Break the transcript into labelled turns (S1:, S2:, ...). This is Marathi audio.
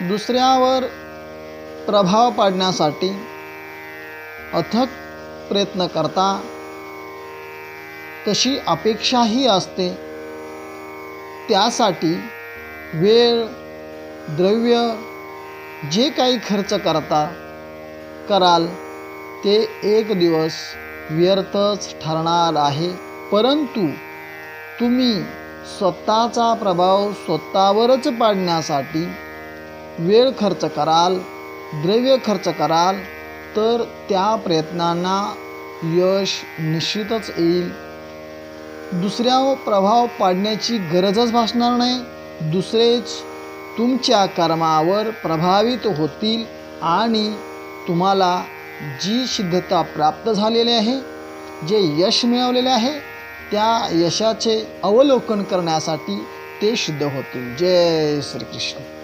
S1: दुसऱ्यावर प्रभाव पाडण्यासाठी अथक प्रयत्न करता तशी अपेक्षाही असते त्यासाठी वेळ द्रव्य जे काही खर्च करता कराल ते एक दिवस व्यर्थच ठरणार आहे. परंतु तुम्ही स्वतःचा प्रभाव स्वतःवरच पाडण्यासाठी वेळ खर्च कराल द्रव्य खर्च कराल तर त्या प्रयत्नांना यश निश्चितच येईल. दुसऱ्यावर प्रभाव पाडण्याची गरजच भासणार नाही. दुसरेच तुमच्या कर्मावर प्रभावित होतील आणि तुम्हाला जी सिद्धता प्राप्त झालेली आहे जे यश मिळवलेले आहे त्या यशाचे अवलोकन करण्यासाठी ते सिद्ध होतील. जय श्रीकृष्ण.